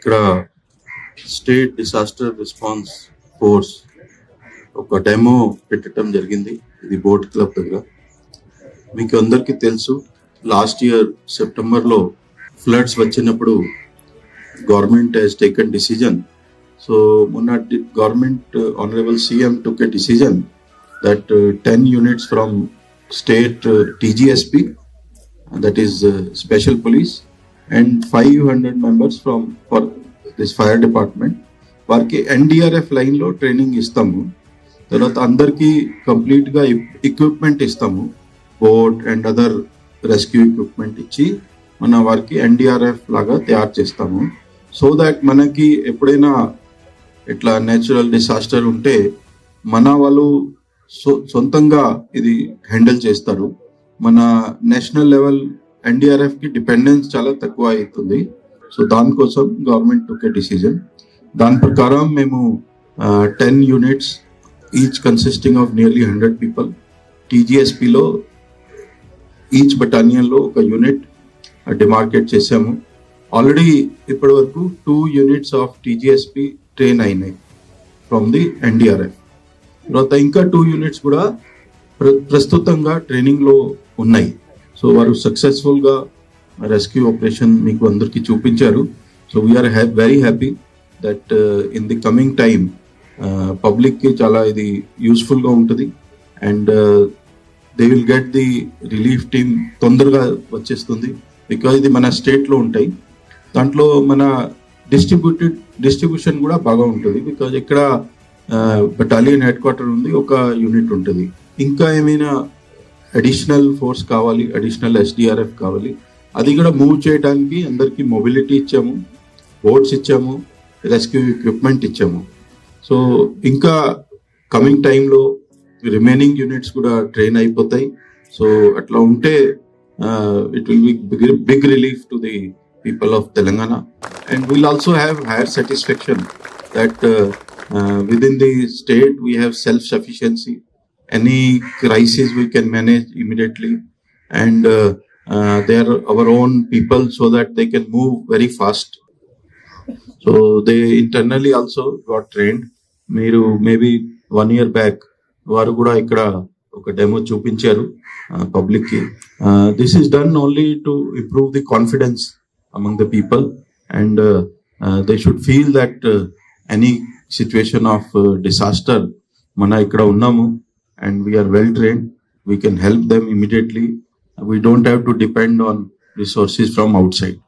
ఇక్కడ state disaster response force ఒక demo పెట్టడం జరిగింది. ఇది బోట్ క్లబ్ దగ్గర. మీకు అందరికీ తెలుసు లాస్ట్ ఇయర్ సెప్టెంబర్లో ఫ్లడ్స్ వచ్చినప్పుడు government has taken decision so మొన్న government honourable CM took a decision that ten units from state TGSP that is special police and 500 members from for this fire department వారికి NDRF లైన్లో training ఇస్తాము. తర్వాత అందరికి కంప్లీట్గా equipment ఇస్తాము. Boat and other rescue equipment ఇచ్చి మన వారికి ఎన్డీఆర్ఎఫ్ లాగా తయారు చేస్తాము. సో దాట్ మనకి ఎప్పుడైనా ఇట్లా నేచురల్ డిసాస్టర్ ఉంటే మన వాళ్ళు సొ- సొంతంగా ఇది హ్యాండిల్ చేస్తారు. మన నేషనల్ లెవెల్ ఎన్డీఆర్ఎఫ్కి డిపెండెన్స్ చాలా తక్కువ అవుతుంది. సో దానికోసం గవర్నమెంట్ ఒక డిసిజన్. దాని ప్రకారం మేము ten units each consisting of nearly hundred people. టీజీఎస్పీలో each బటాలియన్లో ఒక యూనిట్ డిమార్కెట్ చేసాము ఆల్రెడీ ఇప్పటి వరకు two units of TGSP train అయినాయి ఫ్రమ్ ది ఎన్డీఆర్ఎఫ్. తర్వాత ఇంకా టూ యూనిట్స్ కూడా ప్ర- ప్రస్తుతంగా ట్రైనింగ్లో ఉన్నాయి. సో వారు సక్సెస్ఫుల్గా రెస్క్యూ ఆపరేషన్ మీకు అందరికి చూపించారు. So we're very happy that in the coming time పబ్లిక్కి చాలా ఇది యూస్ఫుల్గా ఉంటుంది. And they will get the relief team తొందరగా వచ్చేస్తుంది. బికాజ్ ఇది మన స్టేట్లో ఉంటాయి. దాంట్లో మన డిస్ట్రిబ్యూటెడ్ డిస్ట్రిబ్యూషన్ కూడా బాగా ఉంటుంది. బికాజ్ ఇక్కడ బటాలియన్ హెడ్ క్వార్టర్ ఉంది ఒక యూనిట్ ఉంటుంది. ఇంకా ఏమైనా అడిషనల్ ఫోర్స్ కావాలి అడిషనల్ ఎస్డిఆర్ఎఫ్ కావాలి. అది కూడా మూవ్ చేయడానికి అందరికీ మొబిలిటీ ఇచ్చాము బోట్స్ ఇచ్చాము రెస్క్యూ ఎక్విప్మెంట్ ఇచ్చాము. సో ఇంకా కమింగ్ టైంలో రిమైనింగ్ యూనిట్స్ కూడా ట్రైన్ అయిపోతాయి. సో అట్లా ఉంటే it will be big relief to the people of Telangana and will also have higher satisfaction that within the state we have self sufficiency any crisis we can manage immediately and uh, uh, they are our own people so that they can move very fast so they internally also got trained మీరు maybe one year back వారు కూడా ఇక్కడ ఒక demo చూపించారు పబ్లిక్కి this is done only to improve the confidence among the people and they should feel that any situation of disaster మన ఇక్కడ ఉన్నాము and we are well trained. We can help them immediately. We don't have to depend on resources from outside.